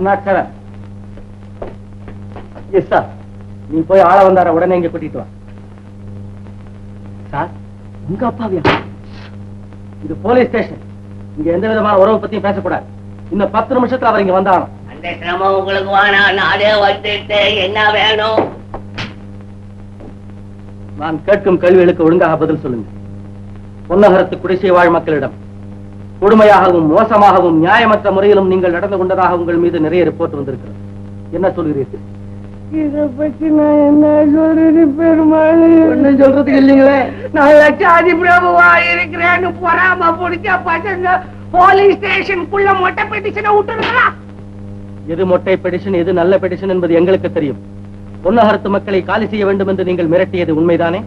Seven yes sir நீ போய் ஆள வந்தார உடனே இங்க கூட்டிட்டு வா. சார் உங்க அப்பாவியா இது போலீஸ் ஸ்டேஷன் இங்க எந்த விதமான உறவு பத்தியும் பேசக்கூடாது. இன்னும் பத்து நிமிஷத்துல அவர் இங்க வந்தாகணும். அந்த சிரமம் உங்களுக்கு வேணாம் நானே வந்துட்டு என்ன வேணும்? நான் கேட்கும் கேள்விகளுக்கு ஒழுங்காக பதில் சொல்லுங்க. பொன்னகரத்து குடிசை வாழ் மக்களிடம். கொடுமையாகவும் மோசமாகவும் நியாயமற்ற முறையிலும் நீங்கள் நடந்து கொண்டதாக உங்கள் மீது நிறைய ரிப்போர்ட் வந்திருக்கிறது. என்ன சொல்கிறீர்கள்? இத பத்தி நான் என்ன சொல்றது பெருமாள்? ஒண்ணும் சொல்றதுக்கு இல்லைங்களே. நான் லட்சாதி பிரபுவா இருக்கிறேன்னு பொறாம பிடிச்ச பசங்க போலீஸ் ஸ்டேஷனுக்குள்ள மொட்டை பெட்டிஷனை விட்டுருக்கலாம் எது மொட்டை பெடிஷன் எது நல்ல பெடிஷன் என்பது எங்களுக்கு தெரியும். பொன்னகரத்து மக்களை காலி செய்ய வேண்டும் என்று நீங்கள் மிரட்டியது உண்மைதானே?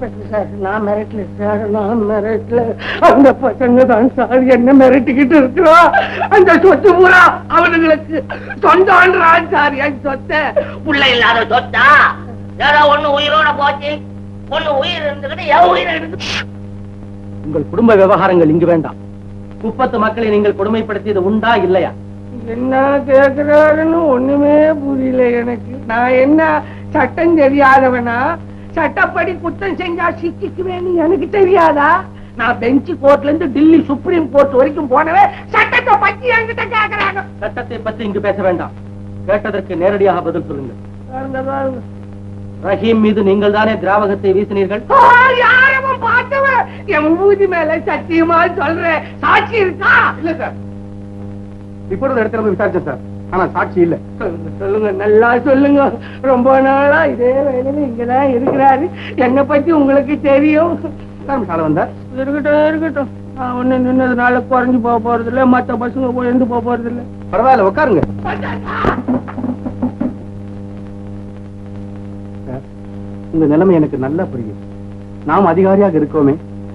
இன்ஸ்பெக்டர் சார் நான் மிரட்டல சார் நான் மிரட்டல. அந்த பசங்க தான் சார் என்ன மிரட்டிக்கிட்டு இருக்கிறோம் அந்த சொத்து பூரா அவனுங்களுக்கு. சொந்தம்ன்றான் சார் என் சொத்தை. புள்ள இல்லாத சொத்தா? ஏதோ ஒண்ணு உயிரோட போச்சு. ஒண்ணு உயிர் இருந்துகிட்டு என் உயிர் எடுத்து உங்கள் குடும்ப விவகாரங்கள் இங்கு வேண்டாம். குப்பத்து மக்களை நீங்கள் கொடுமைப்படுத்தியது உண்டா இல்லையா? என்ன கேக்குறாருன்னு ஒண்ணுமே புரியல எனக்கு. நான் என்ன சட்டம் தெரியாதவனா? சட்டப்படி குற்றம் செஞ்சா சிக்கிக்குவேன்னு எனக்கு தெரியாதா? நான் பெஞ்ச் கோர்ட்ல இருந்து டில்லி சுப்ரீம் கோர்ட் வரைக்கும் போனவன் சட்டத்தை பத்தி என்கிட்ட கேக்குறாங்க. சட்டத்தை பற்றி இங்கு பேச வேண்டாம். கேட்டதற்கு நேரடியாக பதில் பாருங்க. ரஹீம் மீது நீங்கள் தானே திராவகத்தை வீசினீர்கள்? யாரவன் பார்த்தவன் என் ஊதி மேல சத்தியமா சொல்றேன். சாட்சி இருக்கா? இல்ல சார். ரிப்போர்ட் இடத்துல விசாரிச்சேன் சார். ஆனா சாட்சி இல்ல. சொல்லுங்க சொல்லுங்க நல்லா சொல்லுங்க. ரொம்ப நாளா இதே வேலையில இங்கதான் இருக்கிறாரு. என்னை பத்தி உங்களுக்கு தெரியும். சார் வந்தார் இருக்கட்டும் இருக்கட்டும். ஒண்ணு நின்னதுனால குறைஞ்சு போக போறது இல்ல மத்த பசங்க உயர்ந்து போக போறது இல்ல பரவாயில்ல உட்காருங்க உங்க நிலைமை எனக்கு நல்லா புரியும் நாம் அதிகாரியாக இருக்கோமே.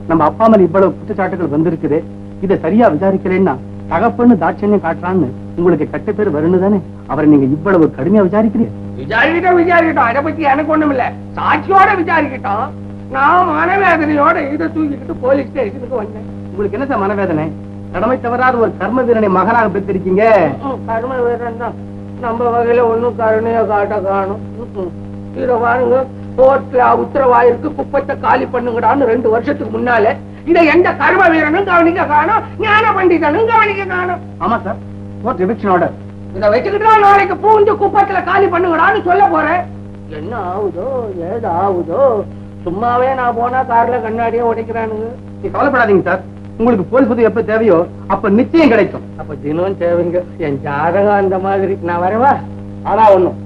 நம்ம அப்பா மேல இவ்வளவு குற்றச்சாட்டுகள் வந்திருக்குதே. இதை சரியா விசாரிக்கலைன்னா தகப்பன்னு தாட்சண்யம் காட்டுறான்னு உங்களுக்கு கெட்ட பேர் வரும்னு தானே அவரை நீங்க இவ்வளவு கடுமையா விசாரிக்கிறீங்க விசாரிக்கிட்டோம் விசாரிக்கிட்டோம். அதை பத்தி எனக்கு ஒண்ணும் இல்ல. சாட்சியோட விசாரிக்கிட்டோம். நான் மனவேதனையோட இதை தூக்கிக்கிட்டு போலீஸ் ஸ்டேஷனுக்கு வந்தேன். உங்களுக்கு என்ன சார் மனவேதனை? கடமை தவறாத ஒரு கர்ம வீரனை மகனாக பெற்றிருக்கீங்க கருமை வீரன் தான் நம்ம வகையில ஒண்ணும் கருணைய காட்ட காணும். இத பாருங்க. கோர்ட்ல உத்தரவாயிருக்கு. குப்பத்தை காலி பண்ணுங்கடான்னு ரெண்டு வருஷத்துக்கு முன்னால இத எந்த கர்ம வீரனும் கவனிக்க காணும் ஞான பண்டிதனும் கவனிக்க காணும். ஆமா சார். கோர்ட் எவிக்ஷன் ஆர்டர் இத வச்சுக்கிட்டு நாளைக்கு பூந்து குப்பத்துல காலி பண்ணுங்கடான்னு சொல்ல போறேன். என்ன ஆகுதோ ஏது ஆகுதோ சும்மாவே நான் போனா கார்ல கண்ணாடியே உடைக்கிறானுங்க. நீ கவலைப்படாதீங்க சார். உங்களுக்கு போலீஸ் உதவி எப்ப தேவையோ அப்ப நிச்சயம் கிடைக்கும். அப்ப தினம் தேவைங்க. என் ஜாதகம் அந்த மாதிரி. நான் வரவா? ஆனா ஒண்ணும்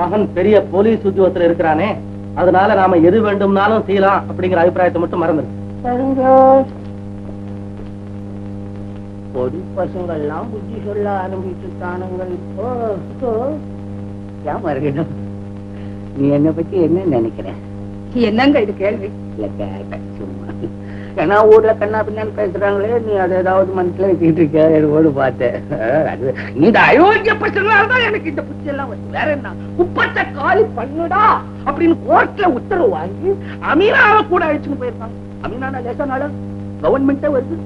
மகன் பெரிய போலீஸ் உத்தியோகத்துல இருக்கிறானே அதனால நாம எது வேண்டும்னாலும் செய்யலாம் அப்படிங்கிற அபிப்பிராயத்தை மட்டும் சரிங்க. பொடி பசங்க எல்லாம் புத்தி சொல்ல ஆரம்பிச்சுட்டானுங்க இப்போ இப்போ. ஏன் நீ என்ன பத்தி என்ன நினைக்கிற என்னங்க இது கேள்வி? இல்ல கேட்டேன் சும்மா. ஏன்னா ஊர்ல கண்ணா பின்னான்னு பேசுறாங்களே நீ அதை ஏதாவது மனசுல வச்சுக்கிட்டு இருக்க எனக்கோடு பார்த்தேன் அது இந்த அயோக்கிய பசங்களாலதான் எனக்கு இந்த புத்தி எல்லாம் வருது. வேற என்ன? குப்பத்தை காலி பண்ணுடா அப்படின்னு கோர்ட்ல உத்தரவு வாங்கி அமீனாவை கூட அழிச்சுன்னு போயிருக்காங்க அமீனா லேசனால கவர்மெண்டே வருது.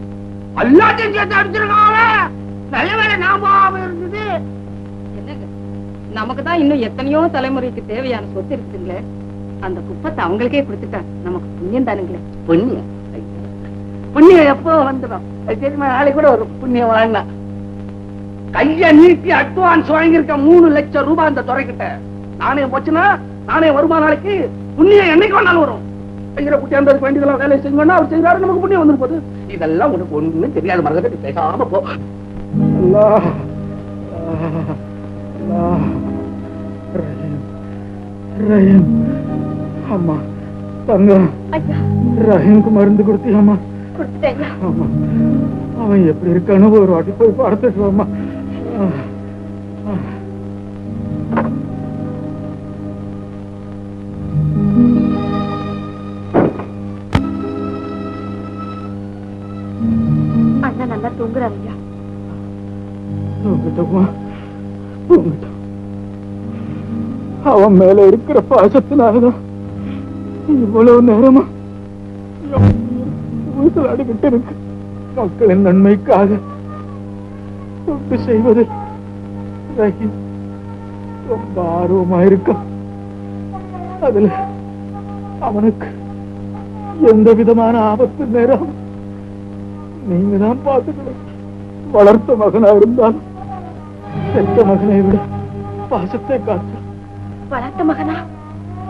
எல்லாத்தையும் சேர்த்து அடிச்சிருக்காங்க நல்ல வேலை ஞாபகம் இருந்தது. என்னங்க நமக்கு தான் இன்னும் எத்தனையோ தலைமுறைக்கு தேவையான சொத்து இருக்குதுங்களே அந்த குப்பத்தை அவங்களுக்கே கொடுத்துட்டா நமக்கு புண்ணியம் தானுங்களே. புண்ணியம். புண்ணியம் எப்போ வந்துடும்? தெரியுமா? நாளைக்கு கூட ஒரு புண்ணியம் வாங்கினா. கைய நீட்டி அட்வான்ஸ் வாங்கியிருக்க மூணு லட்சம் ரூபாய் அந்த துறைக்கிட்ட. நானே போச்சுன்னா நானே வருமா நாளைக்கு? புண்ணியம் என்னைக்கு வேணாலும் வரும். ஐயரை குட்டி அந்த வேண்டியதெல்லாம் வேலை செஞ்சோம்னா அவர் செய்வாரு நமக்கு புண்ணியம் வந்துரு போகுது. இதெல்லாம் உனக்கு ஒண்ணுமே தெரியாத மரகட்டி பேசாம போ. அல்லாஹ் அல்லாஹ் ரஹீம் ரஹீம் அம்மா தங்கம் ஐயா. ரஹீம்க்கு மருந்து அவன் எப்படி இருக்கானோ ஒரு வாட்டி போய் பார்த்துட்டு வாம்மா. ஐயா தூங்கட்டுமா தூங்கட்டும் அவன் மேல இருக்கிற பாசத்தினாலதான் இவ்வளவு நேரமா ஊசலாடிக்கிட்டு இருக்கு. மக்களின் நன்மைக்காக தொட்டு செய்வது ரஹீம் ரொம்ப ஆர்வமா இருக்கான் அதுல அவனுக்கு எந்த விதமான ஆபத்து நேரம் நீங்க தான் பார்த்துக்கணும். வளர்த்த மகனா இருந்தாலும் பெற்ற மகனை விட பாசத்தை காத்து வளர்த்த மகனா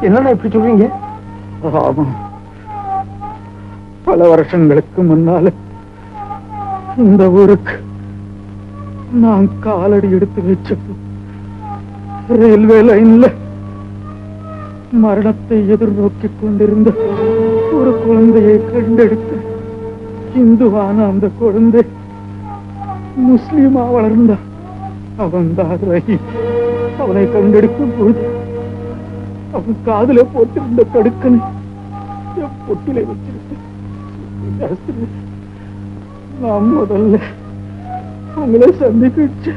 என்னடா இப்படி சொல்றீங்க ஆமா பல வருஷங்களுக்கு முன்னால இந்த ஊருக்கு நான் காலடி எடுத்து வச்சப்போ ரயில்வே லைன்ல மரணத்தை எதிர்நோக்கிக் கொண்டிருந்த ஒரு குழந்தையை கண்டெடுத்து இந்துவான அந்த குழந்தை முஸ்லீமா வளர்ந்தா அவன் தான் ரஹீம் அவனை கண்டெடுக்கும் பொழுது அவன் காதல போட்டிருந்த கடுக்கனை என் பொட்டிலை வச்சிருக்கேன் நான் முதல்ல உங்களை சந்திக்கிச்சு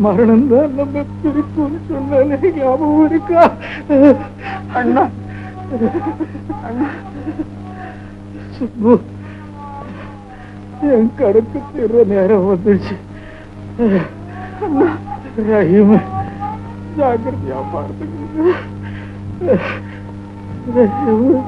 மரணம் தான் நம்ம பிரிப்புன்னு சொன்னாலே ஞாபகம் இருக்கா அண்ணா அண்ணா சுப்பு என் கடுக்கு தீர்ற நேரம் வந்துச்சு ரஹீம் ஜாக்கிரதையா பார்த்துக்கோங்க. ரஹீம்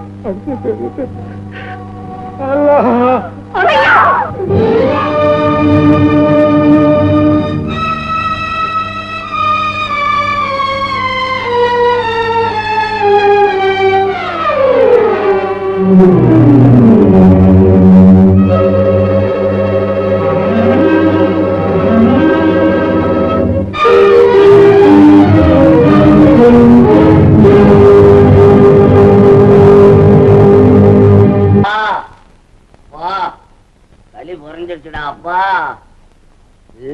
வா களி புரிஞ்சிருச்சுடா அப்பா.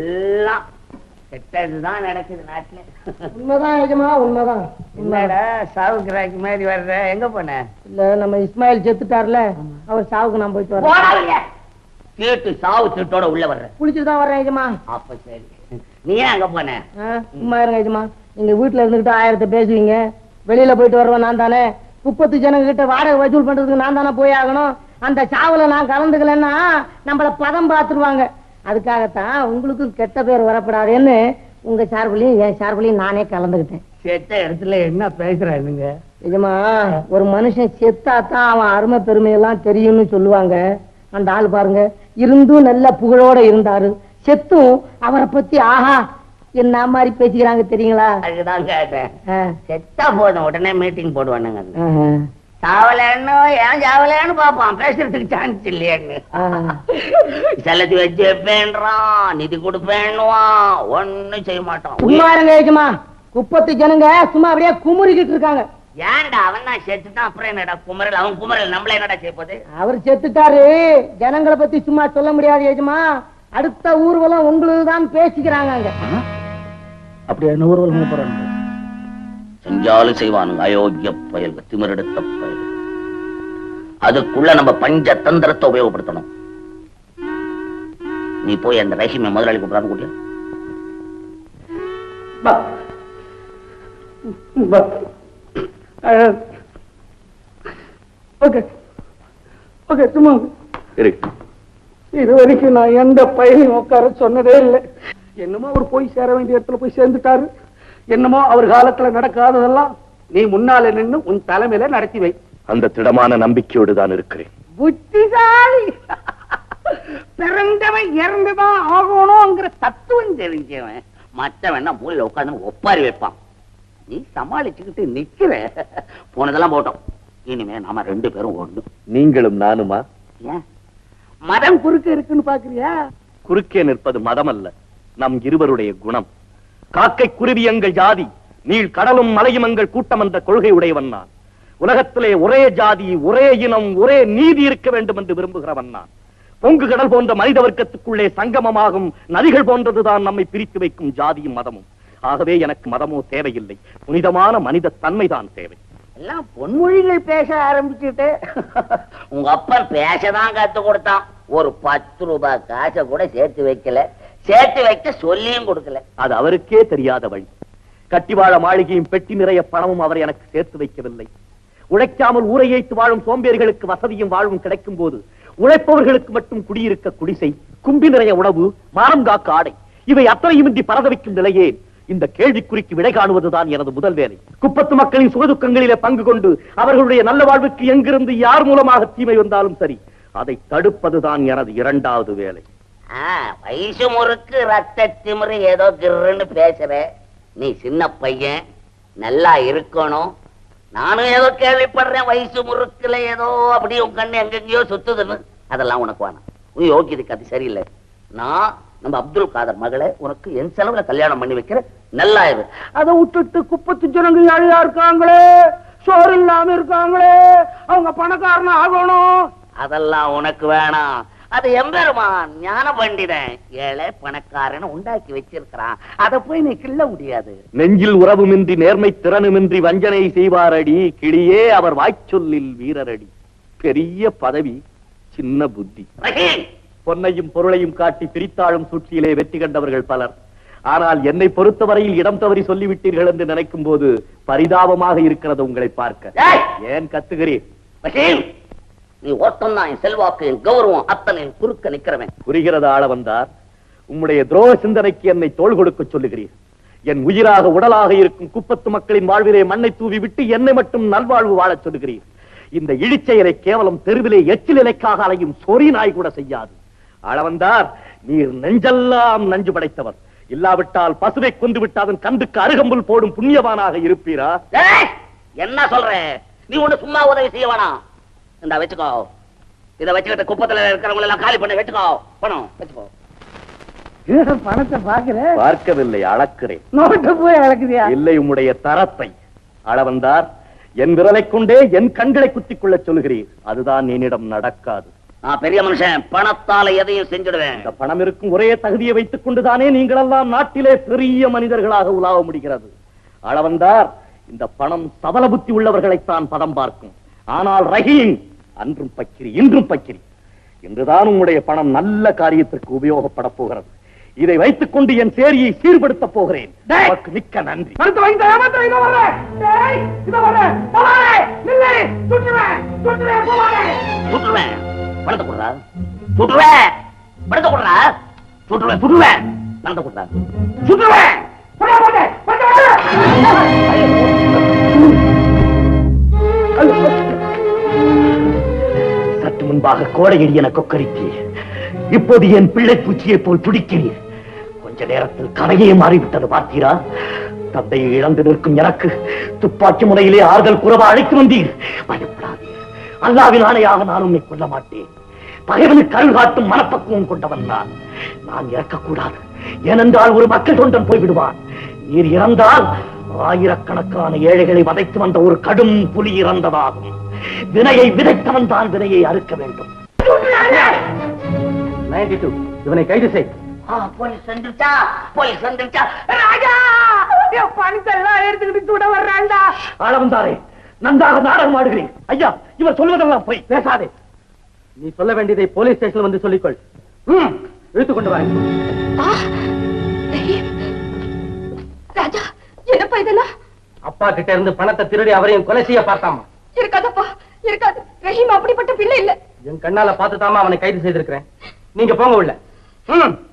எல்லாம் கெட்டதுதான் நடக்குது நாட்டுல. உண்மைதான் எஜமா உண்மைதான். என்னடா சாவுக்கு ராக்கி மாதிரி வர்ற? எங்க போன? இல்ல நம்ம இஸ்மாயில் செத்துட்டார்ல அவர் சாவுக்கு நான் போயிட்டு வரேன். கேட்டு சாவு சீட்டோட உள்ள வர்ற. குளிச்சுட்டு தான் வர்றேன் எஜமா. அப்ப சரி. நீ ஏன் அங்க போன? சும்மா இருங்க எஜமா. நீங்க வீட்டுல இருந்துகிட்டு ஆயிரத்தை பேசுவீங்க. வெளியில போயிட்டு வருவேன் நான் தானே. முப்பத்து ஜனங்க கிட்ட வாடகை வசூல் பண்றதுக்கு நான் தானே போய் ஆகணும். அந்த சாவுல நான் கலந்துக்கலன்னா நம்மள பதம் பார்த்துருவாங்க. அதுக்காகத்தான் உங்களுக்கும் கெட்ட பேர் வரப்படாதுன்னு உங்க சார்புலையும் என் சார்புலையும் நானே கலந்துக்கிட்டேன். செத்த இடத்துல என்ன பேசுறானுங்க நிஜமா ஒரு மனுஷன் செத்தா தான் அவன் அருமை பெருமையெல்லாம் தெரியும்னு சொல்லுவாங்க. அந்த ஆள் பாருங்க இருந்தும் நல்ல புகழோட இருந்தாரு. செத்தும் அவரை பத்தி ஆஹா என்ன மாதிரி பேசிக்கிறாங்க தெரியுங்களா? அதுதான் கேட்டேன். செத்தா போதும் உடனே மீட்டிங் போடுவானுங்க. சாவலன்னு ஏன் சாவலன்னு பாப்பான் பேசுறதுக்கு சான்ஸ் இல்லையான்னு. செல்லத்தி வச்சு வைப்பேன்றான் நிதி கொடுப்பேன்னுவான். ஒண்ணும் செய்ய மாட்டான். சும்மா இருங்க ஏஜமா குப்பத்து ஜனங்க சும்மா அப்படியே குமுறிக்கிட்டு இருக்காங்க. ஏன்டா அவன் தான் செத்துட்டான். அப்புறம் என்னடா குமரல் அவன் குமரல் நம்மள என்னடா செய்ய போகுது? அவர் செத்துட்டாரு. ஜனங்களை பத்தி சும்மா சொல்ல முடியாது ஏஜமா அடுத்த ஊர்வலம் உங்களுக்கு தான் பேசிக்கிறாங்க அங்க. அப்படியே? ஊர்வலம் போறாங்க? செஞ்சாலும் செய்வானுங்க. அயோக்கிய பயல் திமிரெடுத்த பயல் அதுக்குள்ள நம்ம பஞ்ச தந்திரத்தை உபயோகப்படுத்தணும். நீ போய் அந்த ரஹீமை முதலாளி கூப்பிடான்னு கூட்டியா? பா. பா. ஓகே. ஓகே சும்மா இருக்கு இது வரைக்கும் நான் எந்த பையனையும் உட்கார சொன்னதே இல்லை. என்னமோ அவர் போய் சேர வேண்டிய இடத்துல போய் சேர்ந்துட்டாரு. என்னமோ அவர் காலத்துல நடக்காததெல்லாம் நீ முன்னால நின்னு உன் தலைமையில நடத்தி வை. அந்த திடமான நம்பிக்கையோடு தான் இருக்கிறேன். புத்திசாலி. பிறந்தவன் இறந்துதான் ஆகணுங்கிற தத்துவம் தெரிஞ்சவன். மற்றவன் மூலையில உட்கார்ந்து ஒப்பாரி வைப்பான். நீ சமாளிச்சுக்கிட்டு நிக்கிற. போனதெல்லாம் போட்டோம். இனிமே நாம ரெண்டு பேரும் ஒண்ணு. நீங்களும் நானுமா? ஏன்? மதம் குறுக்க இருக்குன்னு பாக்குறியா? குறுக்கே நிற்பது மதம் அல்ல நம் இருவருடைய குணம். காக்கை குருவி எங்கள் ஜாதி நீள் கடலும் மலையும் எங்கள் கூட்டம் என்ற கொள்கை உடையவன் நான். உலகத்திலே ஒரே ஜாதி ஒரே இனம் ஒரே நீதி இருக்க வேண்டும் என்று விரும்புகிறவன் நான். பொங்கு கடல் போன்ற மனித வர்க்கத்துக்குள்ளே சங்கமமாகும் நதிகள் போன்றதுதான் நம்மை பிரித்து வைக்கும் ஜாதியும் மதமும். ஆகவே எனக்கு மதமோ தேவையில்லை. புனிதமான மனித தன்மைதான் தேவை. எல்லாம் பொன்மொழிகள் பேச ஆரம்பிச்சுட்டு உங்க அப்பா பேசதான் கத்து கொடுத்தான். ஒரு பத்து ரூபாய் காசை கூட சேர்த்து வைக்கல. சேர்த்து வைக்க சொல்லியும் கொடுக்கல. அது அவருக்கே தெரியாத வழி. கட்டிவாழ மாளிகையும் பெட்டி நிறைய பணமும் அவர் எனக்கு சேர்த்து வைக்கவில்லை. உழைக்காமல் ஊரை ஏய்த்து வாழும் சோம்பேறிகளுக்கு வசதியும் வாழ்வும் கிடைக்கும் போது உழைப்பவர்களுக்கு மட்டும் குடியிருக்க குடிசை கும்பி நிறைய உணவு மரம் காக்க ஆடை இவை அத்தனையுமின்றி பரத வைக்கும் நிலையே இந்த கேள்விக்குறிக்கு விடை காணுவதுதான் எனது முதல் வேலை. குப்பத்து மக்களின் சுகதுக்கங்களிலே பங்கு கொண்டு அவர்களுடைய நல்ல வாழ்வுக்கு எங்கிருந்து யார் மூலமாக தீமை வந்தாலும் சரி அதை தடுப்பதுதான் எனது இரண்டாவது வேலை. வயசு முறுக்கு ரத்த திமிரு ஏதோ கிருன்னு பேசுற. நீ சின்ன பையன் நல்லா இருக்கணும். நானும் ஏதோ கேள்விப்படுறேன் வயசு முறுக்குல ஏதோ அப்படி உன் கண்ணு எங்கெங்கயோ சுத்துதுன்னு. அதெல்லாம் உனக்கு வேணாம். உன் யோகியதுக்கு அது சரியில்லை. நான் நம்ம அப்துல் காதர் மகளை உனக்கு என் செலவுல கல்யாணம் பண்ணி வைக்கிறேன் நல்லா இரு அதை விட்டுட்டு குப்பத்து ஜனங்க ஏழையா இருக்காங்களே? சோறு இல்லாம இருக்காங்களே? அவங்க பணக்காரன் ஆகணும்? அதெல்லாம் உனக்கு வேணாம். அது எம்பெருமான் ஞான பண்டிதன் ஏழை பணக்காரன் உண்டாக்கி வச்சிருக்கிறான். அதை போய் நீ கிள்ள முடியாது. நெஞ்சில் உறவுமின்றி நேர்மை திறனுமின்றி வஞ்சனை செய்வாரடி. கிளியே அவர் வாய்ச்சொல்லில் வீரரடி. பெரிய பதவி சின்ன புத்தி. பொன்னையும் பொருளையும் காட்டி பிரித்தாளும் சூழ்ச்சியிலே வெற்றி கண்டவர்கள் பலர். ஆனால் என்னை பொறுத்தவரையில் இடம் தவறி சொல்லிவிட்டீர்கள் என்று நினைக்கும் போது பரிதாபமாக இருக்கிறது உங்களை பார்க்க! ஏன் கத்துகிறீர்? ரஹீம்! நீ ஓட்டம் தான் என் செல்வாக்கு என் கௌரவம் அத்தனை குறுக்க நிக்கிறவன் புரிகிறது ஆள வந்தார். உம்முடைய துரோக சிந்தனைக்கு என்னை தோள் கொடுக்க சொல்லுகிறீர். என் உயிராக உடலாக இருக்கும் குப்பத்து மக்களின் வாழ்விலே மண்ணை தூவி விட்டு என்னை மட்டும் நல்வாழ்வு வாழச் சொல்லுகிறீர். இந்த இழிச்செயலை கேவலம் தெருவிலே எச்சில் இலைக்காக அலையும் சொறி நாய் கூட செய்யாது. ஆளவந்தார் நீர் நெஞ்செல்லாம் நஞ்சு படைத்தவர். இல்லாவிட்டால் பசுவை கொண்டு விட்டு அதன் கண்டுக்கு அருகம்புல் போடும் புண்ணியவானாக இருப்பீரா! என்ன சொல்ற? நீ ஒண்ணு சும்மா உதவி செய்ய வேணாம். இந்த வச்சுக்கோ. இத வச்சுக்கிட்டு குப்பத்துல இருக்கிறவங்க எல்லாம் காலி பண்ணி வச்சுக்கோ. பணம் வச்சுக்கோ. பணத்தை பாக்குற பார்க்கவில்லை அளக்கிறேன். நோட்டு போய் அழகுதியா இல்லை உம்முடைய தரத்தை. அளவந்தார் என் விரலை கொண்டே என் கண்களை குத்திக் கொள்ளச் சொல்லுகிறீர். அதுதான் என்னிடம் நடக்காது. நான் பெரிய மனுஷன் பணத்தால எதையும் செஞ்சுடுவேன். இந்த பணம் இருக்கும் ஒரே தகுதியை வைத்துக் கொண்டுதானே நீங்களெல்லாம் நாட்டிலே பெரிய மனிதர்களாக உலாவ முடிகிறது. அளவந்தார் இந்த பணம் சபல புத்தி உள்ளவர்களைத்தான் பதம் பார்க்கும். ஆனால் ரஹீம் அன்றும் பக்கிரி இன்றும் பக்கிரி. இன்றுதான் உங்களுடைய பணம் நல்ல காரியத்திற்கு உபயோகப்பட போகிறது. இதை வைத்துக் கொண்டு என் சேரியை சீர்படுத்த போகிறேன். மிக்க நன்றி. மருத்துவ முன்பாக கோடையில் என கொக்கரித்தீர். இப்போது என் பிள்ளை பூச்சியை போல் துடிக்கிறீர். கொஞ்ச நேரத்தில் கதையே மாறிவிட்டது பார்த்தீரா? தந்தையை இழந்து நிற்கும் எனக்கு துப்பாக்கி முனையிலே ஆறுதல் குறவா அழைத்து வந்தீர். பயப்படாதீர். அல்லாவின் ஆணையாக நான் உன்னை கொல்ல மாட்டேன். பகைவனுக்கு அருள் காட்டும் மனப்பக்குவம் கொண்டவன் நான். நான் இறக்கக்கூடாது. ஏனென்றால் ஒரு மக்கள் தொண்டன் போய்விடுவான். நீர் இறந்தால் ஆயிரக்கணக்கான ஏழைகளை வதைத்து வந்த ஒரு கடும் புலி இறந்ததாகும். வினையை விதைத்தவன் தான் வினையை அறுக்க வேண்டும். 92 இவனை கைது செய். ஆ, போலீஸ் வந்துருச்சா? போலீஸ் வந்துருச்சா? ராஜா! என் பணத்தை எல்லாம் எடுத்துக்கிட்டு சுட வர்றான்டா. ஆளவந்தாரே நன்றாக நாடகம் ஆடுகிறேன் ஐயா இவர் சொல்வதெல்லாம் போய். பேசாதே. நீ சொல்ல வேண்டியதை போலீஸ் ஸ்டேஷன் வந்து சொல்லிக்கொள். ம், இழுத்துக் கொண்டு ரஹீம். ராஜா என்னப்பா இதெல்லாம்? அப்பா கிட்ட இருந்து பணத்தை திருடி அவரையும் கொலை செய்ய பார்த்தாமா? இருக்காதப்பா இருக்காது. ரஹீம் அப்படிப்பட்ட பிள்ளை இல்ல. என் கண்ணால பார்த்துதாமா அவனை கைது செய்திருக்கிறேன். நீங்க போங்க உள்ள. ம்.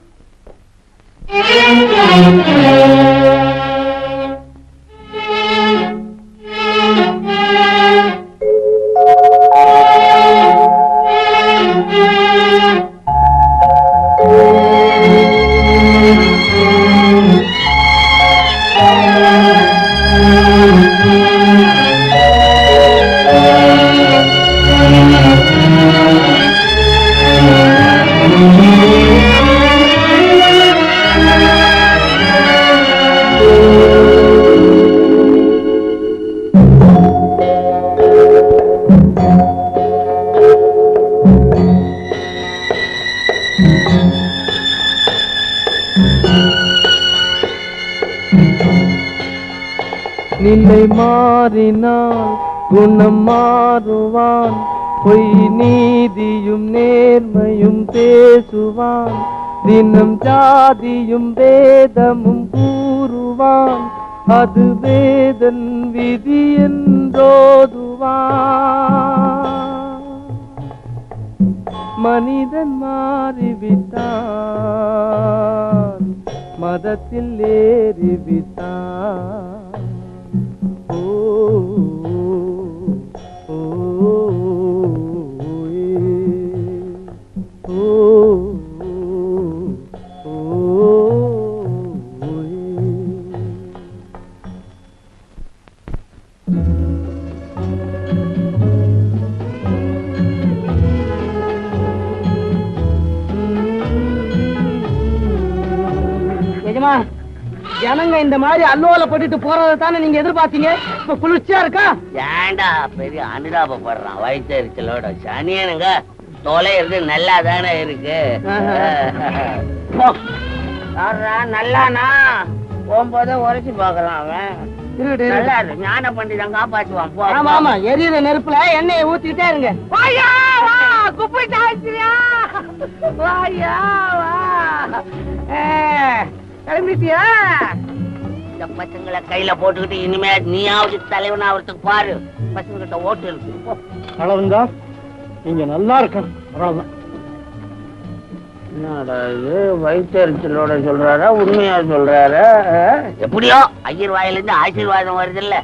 ஜாதியும் வேதமும் கூறுவான். அது வேதன் விதி என்றோதுவான். மனிதன் மாறிவிட்டான் மதத்தில் ஏறிவிட்டான். ஓ ஓ, ஜனங்க இந்த மாதிரி அல்லோல போட்டுட்டு போறதை தானே நீங்க எதிர்பார்த்தீங்க? இப்ப குளிர்ச்சியா இருக்கா? ஏன்டா பெரிய அனுதாபப்படுறான் வயிற்றுச்சலோட சனியனுங்க தொலைறது நல்லா தானே இருக்கு. நல்லானா? போகும்போதே உரைச்சு பாக்குறான் அவன். ஞான பண்டிதம் காப்பாற்றுவான். ஆமா. ஆமா எரியுற நெருப்புல எண்ணெயை ஊத்திக்கிட்டே இருங்க. வாயா வா. குப்பை சாய்ச்சியா வாயா வா. கிளம்பிட்டியா? இந்த பசங்களை கையில போட்டுக்கிட்டு இனிமே நீயாவது தலைவன் ஆகிறதுக்கு பாரு. பசங்க கிட்ட ஓட்டு இருக்கு. அளவுந்தா நீங்க நல்லா இருக்கணும். என்னடா இது? வயிற்றுச்சலோட சொல்றாரா? உண்மையா சொல்றாரா? எப்படியோ ஐயர் வாயில இருந்து ஆசீர்வாதம் வருது இல்ல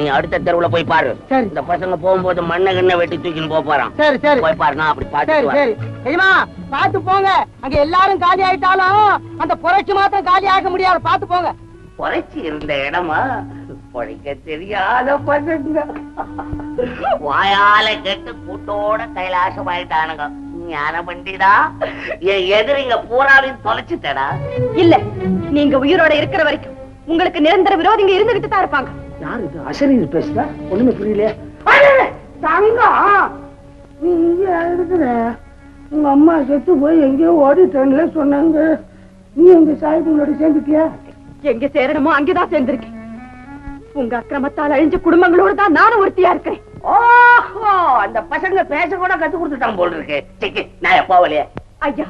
நீ அடுத்த தெருவுல போய் பாரு. இந்த பசங்க போகும்போது மண்ணை கண்ணை வெட்டி தூக்கின்னு போறான். சரி சரி. போய் பாரு நான் அப்படி சரி பாத்து சரி. தெரியுமா பாத்து போங்க. அங்க எல்லாரும் காலி ஆயிட்டாலும் அந்த புரட்சி மாத்திரம் காலி ஆக முடியாது. பாத்து போங்க. குறைச்சி இருந்த இடமா? பொழைக்க தெரியாத பசங்க. வாயால கெட்டு கூட்டோட கைலாசம் ஆயிட்டானுங்க ஞான பண்டிதா என் எதிரிங்க பூராவையும் தொலைச்சுட்டடா. இல்ல நீங்க உயிரோட இருக்கிற வரைக்கும் உங்களுக்கு நிரந்தர விரோதிங்க இருந்துகிட்டு தான் இருப்பாங்க. யாரு இது? அசரீர் பேசுதா ஒண்ணுமே புரியலையே. தங்கம் நீ இங்க இருக்கிற? உங்க அம்மா செத்து போய் எங்கேயோ ஓடிட்டேன்ல சொன்னாங்க. நீ எங்க சாய்புங்களோட சேர்ந்துட்டியா? எங்க சேரணுமோ அங்கேதான் சேர்ந்திருக்கேன் உங்க அக்கிரமத்தால் அழிஞ்ச குடும்பங்களோடு தான் நானும் ஒருத்தியா இருக்கிறேன். ஓஹோ! அந்த பசங்க பேச கூட கத்து கொடுத்துட்டான் போல் இருக்கு. நான் போவலையே ஐயா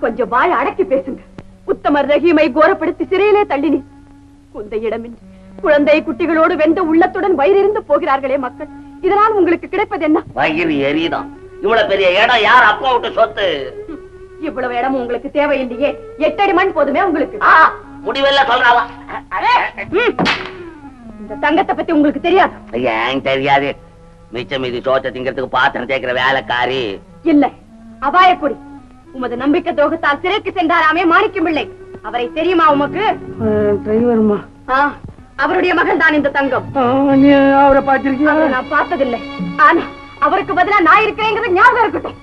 கொஞ்சம் வாய் அடக்கி பேசுங்க. உத்தமர் ரஹீமை கோரப்படுத்தி சிறையிலே தள்ளினேன். குந்தையிடமின்றி குழந்தை குட்டிகளோடு வெந்த உள்ளத்துடன் வயிறிருந்து போகிறார்களே மக்கள். இதனால் உங்களுக்கு கிடைப்பது என்ன? வயிறு எரிதான் இவ்வளவு பெரிய இடம் யார் அப்பா விட்டு சொத்து? இவ்வளவு இடம் உங்களுக்கு தேவையில்லையே. எட்டடி மண் போதுமே உங்களுக்கு. முடிவெல்லாம் சொல்றாவா? ஹம், இந்த தங்கத்தை பத்தி உங்களுக்கு தெரியாது. ஏன் தெரியாது. மிச்சம் மீதி சோத்தை திங்கிறதுக்கு பாத்திரம் தேய்க்கிற வேலைக்காரி. இல்ல. அபாயக்குடி. உமது நம்பிக்கை துரோகத்தால் சிறைக்கு சென்றாராமே மாணிக்கம் பிள்ளை. அவரை தெரியுமா உமக்கு? டிரைவர்மா. ஆ, அவருடைய மகன் தான் இந்த தங்கம். அவரை பார்த்திருக்கியா? அவரை நான் பார்த்ததில்லை. ஆனா அவருக்கு பதிலா நான் இருக்கிறேங்கிறது ஞாபகம் இருக்கட்டும்.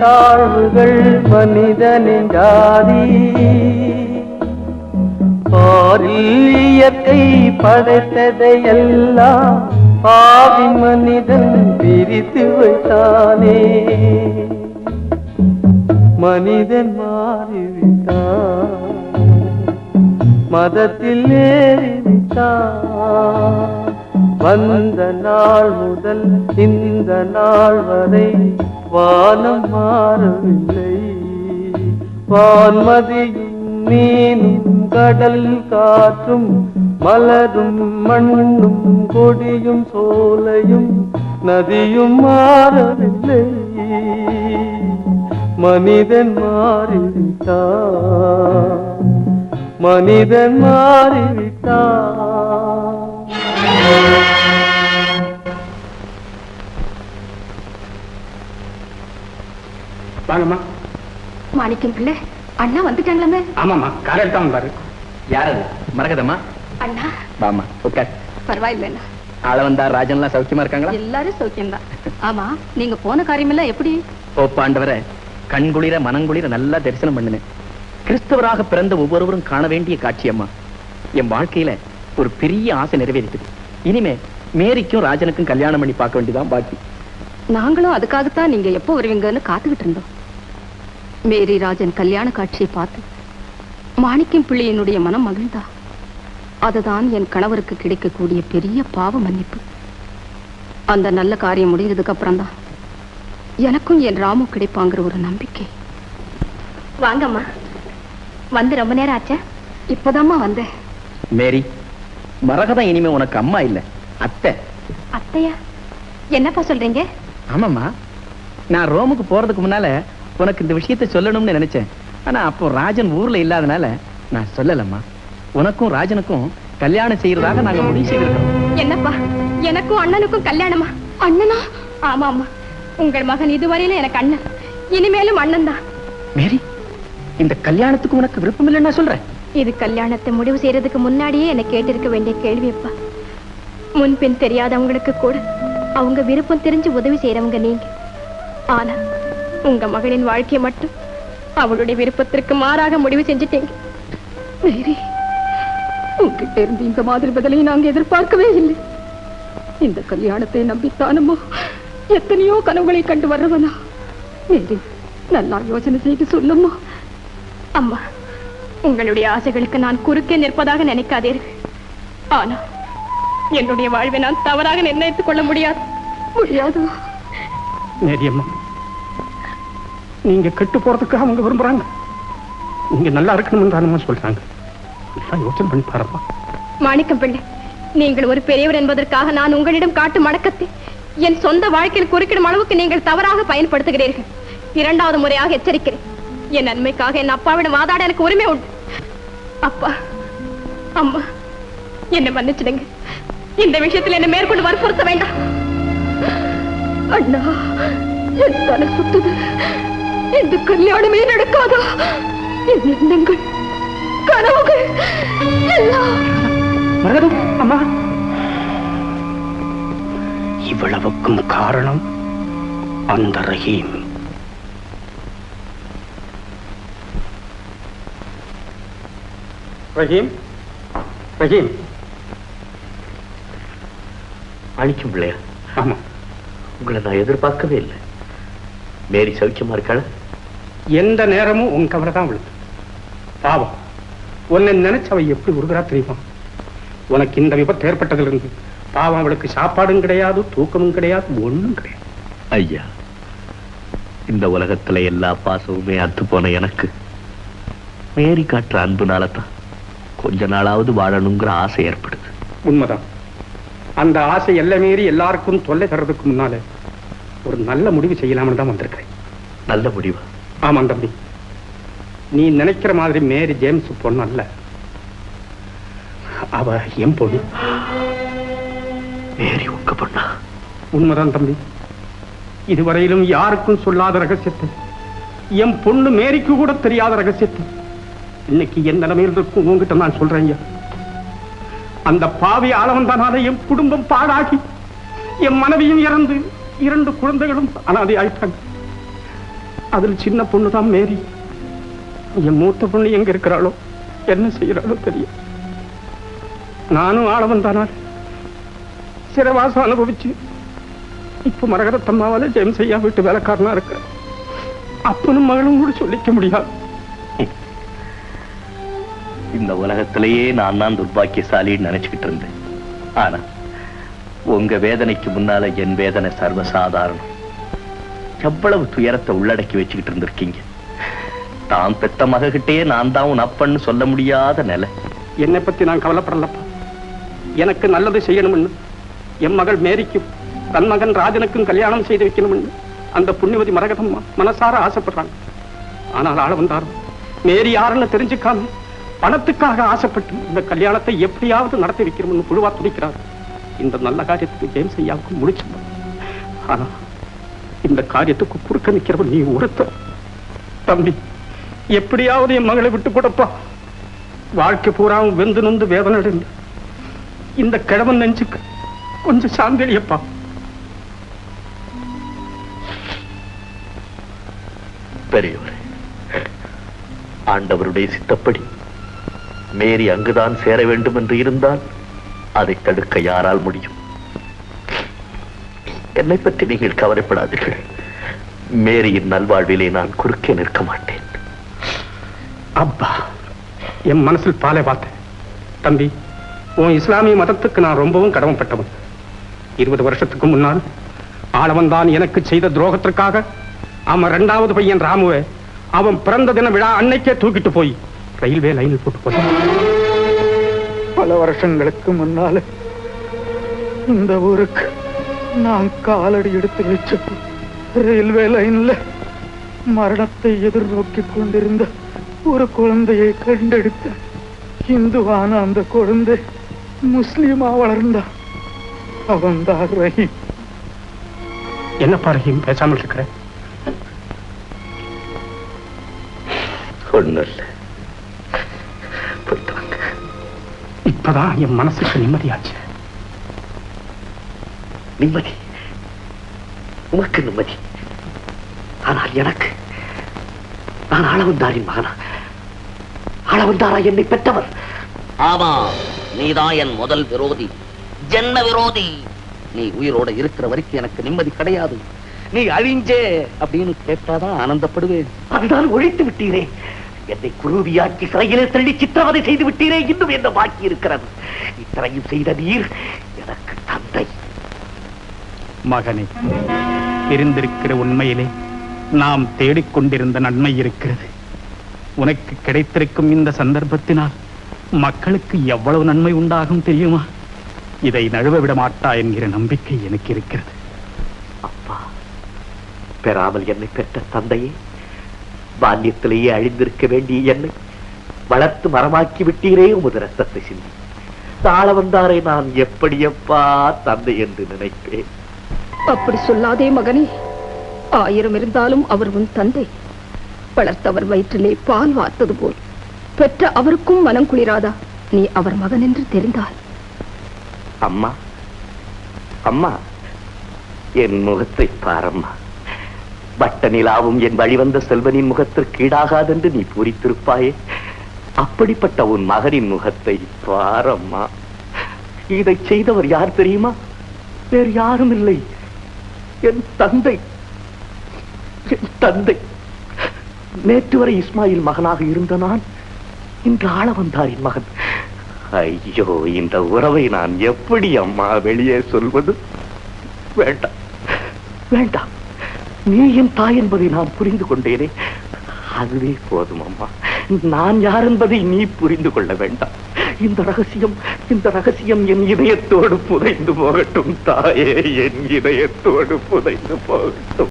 தாழ்வுகள் மனிதனின் ஜாதி. பாரில் இயற்கை படைத்ததையெல்லாம் பாவி மனிதன் பிரித்து வைத்தானே. மனிதன் மாறிவிட்டான் மதத்தில் ஏறிவிட்டான். வந்த நாள் முதல் இந்த நாள் வரை வானம் மாறவில்லை. வான்மதியும் மீனும் கடல் காற்றும் மலரும் மண்ணும் கொடியும் சோலையும் நதியும் மாறவில்லை. மனிதன் மாறிவிட்டான். மனிதன் மாறிவிட்டான். வாங்கம்மா. மாணிக்கம் பிள்ளை. அண்ணா வந்துட்டாங்களாமே. ஆமாம்மா கார் எடுத்தாம பாரு. யாரு மறக்கதம்மா அண்ணா. வாமா உட்கார். பரவாயில்லைண்ணா ஆளவந்தார் ராஜன்லாம் சௌக்கியமா இருக்காங்களா? எல்லாரும் சௌக்கியம்தான். ஆமா நீங்க போன காரியமெல்லாம் எப்படி? ஓப்பாண்டவரை கண்குளிர மனங்குளிர நல்லா தரிசனம் பண்ணினேன். கிறிஸ்தவராக பிறந்த ஒவ்வொருவரும் காண வேண்டிய காட்சி அம்மா. என் வாழ்க்கையில ஒரு பெரிய ஆசை நிறைவேறிட்டது. இனிமே மேரிக்கும் ராஜனுக்கும் கல்யாணம் பண்ணி பார்க்க வேண்டியதான் பாக்கி. நாங்களும் அதுக்காகத்தான் நீங்க எப்போ வருவீங்கன்னு காத்துக்கிட்டு இருந்தோம். மேரி ராஜன் கல்யாண காட்சியை பார்த்து மாணிக்கம் பிள்ளையினுடைய மனம் மகிழ்ந்தா? அதுதான் என் கணவருக்கு கிடைக்கக்கூடிய பெரிய பாவ மன்னிப்பு. அந்த நல்ல காரியம் முடிஞ்சதுக்கு அப்புறம் தான் எனக்கும் என் ராமு கிடைப்பாங்கிற ஒரு நம்பிக்கை. வாங்கம்மா. வந்து ரொம்ப நேரம் ஆச்சா? இப்பதாம்மா வந்தேன். மேரி மரகதம் இனிமே உனக்கு அம்மா இல்ல அத்தை. அத்தையா? என்னப்பா சொல்றீங்க? ஆமாம்மா. நான் ரோமுக்கு போறதுக்கு முன்னால உனக்கு இந்த விஷயத்தை சொல்லணும்னு நினைச்சேன். ஆனா அப்போ ராஜன் ஊர்ல இல்லாதனால நான் சொல்லலம்மா. உனக்கும் ராஜனுக்கும் கல்யாணம் செய்யறதாக நாங்க முடிவு செய்திருக்கோம் என்னப்பா? எனக்கும் அண்ணனுக்கும் கல்யாணமா? அண்ணனா? ஆமா ஆமா உங்கள் மகன் இதுவரையில எனக்கு அண்ணன். இனிமேலும் அண்ணன் தான் மேரி இந்த கல்யாணத்துக்கு உனக்கு விருப்பம் இல்லைன்னு சொல்றேன். இது கல்யாணத்தை முடிவு செய்யறதுக்கு முன்னாடியே என்னை கேட்டிருக்க வேண்டிய கேள்வி அப்பா. முன்பின் தெரியாதவங்களுக்கு கூட அவங்க விருப்பம் தெரிஞ்சு உதவி செய்யறவங்க நீங்க. ஆனா உங்க மகளின் வாழ்க்கையை மட்டும் அவளுடைய விருப்பத்திற்கு மாறாக முடிவு செஞ்சுட்டீங்க. மேரி உங்ககிட்ட இருந்து இந்த மாதிரி பதிலை நாங்க எதிர்பார்க்கவே இல்லை. இந்த கல்யாணத்தை நம்பித்தானமோ எத்தனையோ கனவுகளை கண்டு வர்றவனா மேரி நல்லா யோசனை செய்து சொல்லுமா அம்மா உங்களுடைய ஆசைகளுக்கு நான் குறுக்கே நிற்பதாக நினைக்காதீர்கள். ஆனா என்னுடைய வாழ்வை நான் தவறாக நிர்ணயித்துக் கொள்ள முடியாது. முடியாது நீங்க கெட்டு போறதுக்கு அவங்க விரும்புறாங்க. நீங்க நல்லா இருக்கணும்னு தானம்மா சொல்றாங்க. யோசனை பண்ணி பாருப்பா மாணிக்கம் பிள்ளை நீங்கள் ஒரு பெரியவர் என்பதற்காக நான் உங்களிடம் காட்டும் அடக்கத்தை என் சொந்த வாழ்க்கையில் குறுக்கிடும் அளவுக்கு நீங்கள் தவறாக பயன்படுத்துகிறீர்கள். இரண்டாவது முறையாக எச்சரிக்கிறேன். என் நன்மைக்காக என் அப்பாவிடம் வாதாட எனக்கு உரிமை உண்டு. அப்பா அம்மா என்னை மன்னிச்சிடுங்க. இந்த விஷயத்தில் என்னை மேற்கொண்டு வற்புறுத்த வேண்டாம். அண்ணா என் தலை சுத்துது. இந்த கல்யாணமே நடக்காதா? என் எண்ணங்கள் கனவுகள் எல்லாம். மரகதம் அம்மா. இவ்வளவுக்கும் காரணம் அந்த ரஹீம். ரஹீம் ரஹீம். மாணிக்கம் பிள்ளையா. ஆமா. உங்களை நான் எதிர்பார்க்கவே இல்லை. மேரி சௌக்கியமா இருக்காளா? எந்த நேரமும் உன் கவலை தான் விழுது பாவம். உன்னை நினைச்சு அவ எப்படி உருகிறா தெரியுமா? உனக்கு இந்த விபத்து ஏற்பட்டதுல இருந்து பாவம் அவளுக்கு சாப்பாடும் கிடையாது தூக்கமும் கிடையாது ஒண்ணும் கிடையாது. ஐயா இந்த உலகத்துல எல்லா பாசமுமே அத்து போன எனக்கு. மேரி காட்டுற அன்புனால தான் கொஞ்ச நாளாவது வாழணுங்கிற ஆசை ஏற்படுது. உண்மைதான். அந்த ஆசை எல்லை மீறி எல்லாருக்கும் தொல்லை தர்றதுக்கு முன்னால ஒரு நல்ல முடிவு செய்யலாம்னு தான் வந்திருக்கிறேன். நல்ல முடிவா? ஆமாம் தம்பி. நீ நினைக்கிற மாதிரி மேரி ஜேம்ஸ் பொண்ணு அல்ல. அவ என் பொண்ணு. மேரி உங்க பொண்ணா? உண்மைதான் தம்பி. இதுவரையிலும் யாருக்கும் சொல்லாத ரகசியத்தை. என் பொண்ணு மேரிக்கு கூட தெரியாத ரகசியத்தை. இன்னைக்கு என் நிலைமையில் இருக்கும் உங்ககிட்ட நான் சொல்றேன் ஐயா. அந்த பாவி ஆளவந்தானால என் குடும்பம் பாழாகி என் மனைவியும் இறந்து இரண்டு குழந்தைகளும் அனாதை ஆயிட்டாங்க அதில் சின்ன பொண்ணு தான் மேரி. என் மூத்த பொண்ணு எங்க இருக்கிறாளோ என்ன செய்யறாளோ தெரியும். நானும் ஆளவன் தானால் சிறவாசம் அனுபவிச்சு இப்ப மரகரத்தம்மாவால ஜெயம் செய்யா வீட்டு வேலைக்காரனா இருக்க அப்பனும் மகளும் கூட சொல்லிக்க முடியாது. இந்த உலகத்திலேயே நான் தான் துர்பாக்கியசாலின்னு நினைச்சுக்கிட்டு இருந்தேன். ஆனா உங்க வேதனைக்கு முன்னால என் வேதனை சர்வசாதாரணம். எவ்வளவு துயரத்தை உள்ளடக்கி வச்சுக்கிட்டு இருந்திருக்கீங்க? தான் பெத்த மககிட்டயே நான் தான் உன் அப்பன்னு சொல்ல முடியாத நிலை. என்னை பத்தி நான் கவலைப்படலப்பா. எனக்கு நல்லது செய்யணும்னு என் மகள் மேரிக்கும் தன் மகன் ராஜனுக்கும் கல்யாணம் செய்து வைக்கணும்னு அந்த புண்ணியவதி மரகதம்மா மனசார ஆசைப்படுறாங்க. ஆனால் ஆள வந்தாரும் மேரி யாருன்னு தெரிஞ்சுக்காம பணத்துக்காக ஆசைப்பட்டு இந்த கல்யாணத்தை எப்படியாவது நடத்தி வைக்கணும்னு புழுவா துடிக்கிறார். இந்த நல்ல காரியத்துக்கு ஜெயம் செய்யாவுக்கு முடிச்சிடும் ஆனா இந்த காரியத்துக்கு குறுக்க நிக்கிறவன் நீ ஒருத்தர் தம்பி எப்படியாவது என் மகளை விட்டு கொடுப்பா. வாழ்க்கை பூராவும் வெந்து நொந்து வேதனை அடைந்து. இந்த கிழவன் நெஞ்சுக்கு கொஞ்சம் சாந்தளியப்பா பெரியவர் ஆண்டவருடைய சித்தப்படி மேரி அங்குதான் சேர வேண்டும் என்று இருந்தால் அதை தடுக்க யாரால் முடியும்? என்னை பற்றி நீங்கள் கவலைப்படாதீர்கள். மேரியின் நல்வாழ்விலே நான் குறுக்கே நிற்க மாட்டேன். அப்பா என் மனசில் பாலை பார்த்தேன் தம்பி உன் இஸ்லாமிய மதத்துக்கு நான் ரொம்பவும் கடமைப்பட்டவன். இருபது வருஷத்துக்கு முன்னால் ஆளவன் தான் எனக்கு செய்த துரோகத்திற்காக அவன் இரண்டாவது பையன் ராமுவை அவன் பிறந்த தின விழா அன்னைக்கே தூக்கிட்டு போய் ரயில்வே லைனில் போட்டு போட்டான். பல வருஷங்களுக்கு முன்னால இந்த ஊருக்கு நான் காலடி எடுத்து வச்ச ரயில்வே லைன்ல மரணத்தை எதிர்நோக்கி கொண்டிருந்த ஒரு குழந்தையை கண்டெடுத்த இந்துவான அந்த குழந்தை முஸ்லீமா வளர்ந்தான் அவன் தான் ரஹீம். என்னப்பா ரஹீம் பேசாமல் இருக்கிற? இப்பதான் என் மனசுக்கு நிம்மதியாச்சு. நிம்மதி. உமக்கு நிம்மதி. ஆனால் எனக்கு நான் அளவந்தாரின் மகனா? அளவந்தாரா என்னை பெற்றவர்? ஆமா நீதான் என் முதல் விரோதி ஜென்ம விரோதி. நீ உயிரோட இருக்கிற வரைக்கும் எனக்கு நிம்மதி கிடையாது. நீ அழிஞ்சே அப்படின்னு கேட்டாதான் ஆனந்தப்படுவேன். அதுதான் ஒழித்து விட்டீரே. என்னை குருவியாக்கி சிறையிலே தள்ளி சித்திரவதை செய்து விட்டீரே. இன்னும் என்ன பாக்கி இருக்கிறது? இத்தனையும் செய்த நீர் எனக்கு மகனே தெரிந்திருக்கிற உண்மையிலே நாம் தேடிக்கொண்டிருந்த நன்மை இருக்கிறது. உனக்கு கிடைத்திருக்கும் இந்த சந்தர்ப்பத்தினால் மக்களுக்கு எவ்வளவு நன்மை உண்டாகும் தெரியுமா? இதை நழுவ விட மாட்டா என்கிற நம்பிக்கை எனக்கு இருக்கிறது. அப்பா பெறாமல் என்னை பெற்ற தந்தையே பால்யத்திலேயே அழிந்திருக்க வேண்டிய என்னை வளர்த்து மரமாக்கி விட்டீரே உமது ரத்தத்தை சிந்தி. தாழ வந்தாரை நான் எப்படியப்பா தந்தை என்று நினைப்பேன். அப்படி சொல்லாதே மகனே. ஆயிரம் இருந்தாலும் அவர் உன் தந்தை. வளர்த்தவர் வயிற்றிலே பால் வார்த்தது போல். பெற்ற அவருக்கும் மனம் குளிராதா? நீ அவர் மகன் என்று தெரிந்தால். அம்மா. அம்மா. என் முகத்தை பாரம்மா. வட்ட நிலாவும் என் வழிவந்த செல்வனின் முகத்திற்கு ஈடாகாதென்று நீ பூரித்திருப்பாயே. அப்படிப்பட்ட உன் மகனின் முகத்தை பாரம்மா. இதை செய்தவர் யார் தெரியுமா? வேறு யாரும் இல்லை. என் தந்தை என் தந்தை. நேற்று வரை இஸ்மாயில் மகனாக இருந்த நான் இன்று ஆள வந்தாரின் மகன். ஐயோ இந்த உறவை நான் எப்படி அம்மா வெளியே சொல்வது? வேண்டாம் வேண்டாம். நீ என் தாய் என்பதை நான் புரிந்து கொண்டேனே. அதுவே போதும் அம்மா. நான் யார் என்பதை நீ புரிந்து கொள்ள வேண்டாம். இந்த ரகசியம் இந்த ரகசியம் என் இதயத்தோடு புதைந்து போகட்டும் தாயே என் இதயத்தோடு புதைந்து போகட்டும்.